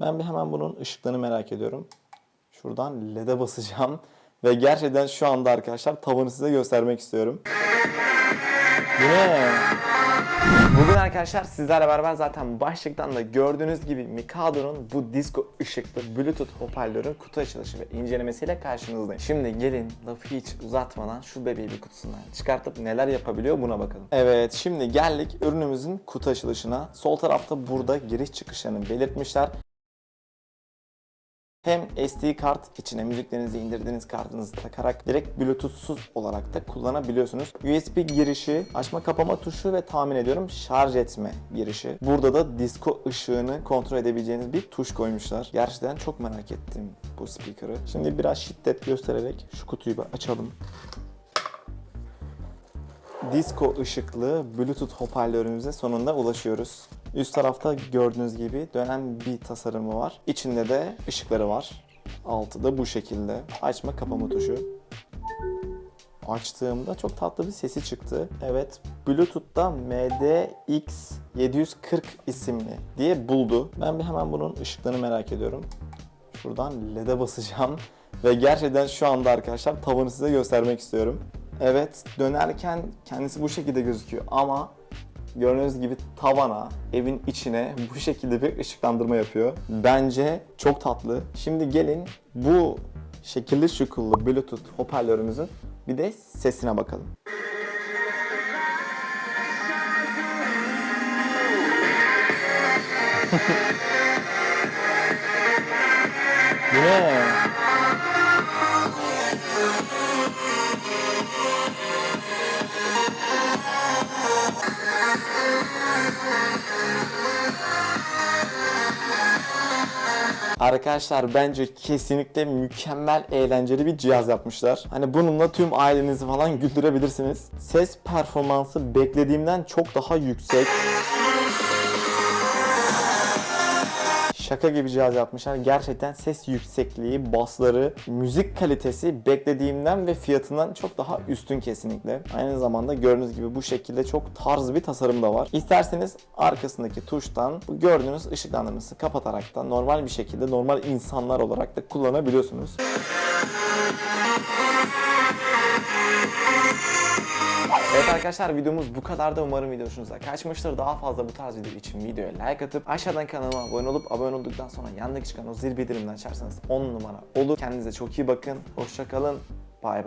Ben bir hemen bunun ışıklarını merak ediyorum. Şuradan LED'e basacağım. Ve gerçekten şu anda arkadaşlar tavanı size göstermek istiyorum. Bu ne? Bugün arkadaşlar sizlerle beraber zaten başlıktan da gördüğünüz gibi Mikado'nun bu disco ışıklı Bluetooth hoparlörün kutu açılışı ve incelemesiyle karşınızdayım. Şimdi gelin lafı hiç uzatmadan şu bebeği bir kutusundan çıkartıp neler yapabiliyor buna bakalım. Evet şimdi geldik ürünümüzün kutu açılışına. Sol tarafta burada giriş çıkışlarını belirtmişler. Hem SD kart içine müziklerinizi indirdiğiniz kartınızı takarak direkt bluetoothsuz olarak da kullanabiliyorsunuz. USB girişi, açma kapama tuşu ve tahmin ediyorum şarj etme girişi. Burada da disco ışığını kontrol edebileceğiniz bir tuş koymuşlar. Gerçekten çok merak ettim bu speaker'ı. Şimdi biraz şiddet göstererek şu kutuyu açalım. Disco ışıklı Bluetooth hoparlörümüze sonunda ulaşıyoruz. Üst tarafta gördüğünüz gibi dönen bir tasarımı var. İçinde de ışıkları var. Altı da bu şekilde. Açma kapama tuşu. Açtığımda çok tatlı bir sesi çıktı. Evet, Bluetooth'ta MDX740 isimli diye buldu. Ben bir hemen bunun ışıklarını merak ediyorum. Şuradan LED'e basacağım. Ve gerçekten şu anda arkadaşlar tavanı size göstermek istiyorum. Evet dönerken kendisi bu şekilde gözüküyor ama gördüğünüz gibi tavana, evin içine bu şekilde bir ışıklandırma yapıyor. Bence çok tatlı. Şimdi gelin bu şekilli şıkıllı Bluetooth hoparlörümüzün bir de sesine bakalım. Bu ne? Arkadaşlar bence kesinlikle mükemmel eğlenceli bir cihaz yapmışlar. Hani bununla tüm ailenizi falan güldürebilirsiniz. Ses performansı beklediğimden çok daha yüksek. Şaka gibi cihaz yapmışlar. Gerçekten ses yüksekliği, basları, müzik kalitesi beklediğimden ve fiyatından çok daha üstün kesinlikle. Aynı zamanda gördüğünüz gibi bu şekilde çok tarz bir tasarım da var. İsterseniz arkasındaki tuştan bu gördüğünüz ışıklandırması kapatarak da normal bir şekilde normal insanlar olarak da kullanabiliyorsunuz. Arkadaşlar videomuz bu kadar da umarım video hoşunuza kaçmıştır. Daha fazla bu tarz video için videoya like atıp aşağıdan kanalıma abone olup abone olduktan sonra yanındaki çıkan o zil bildirimden açarsanız 10 numara olur. Kendinize çok iyi bakın. Hoşça kalın. Bay bay.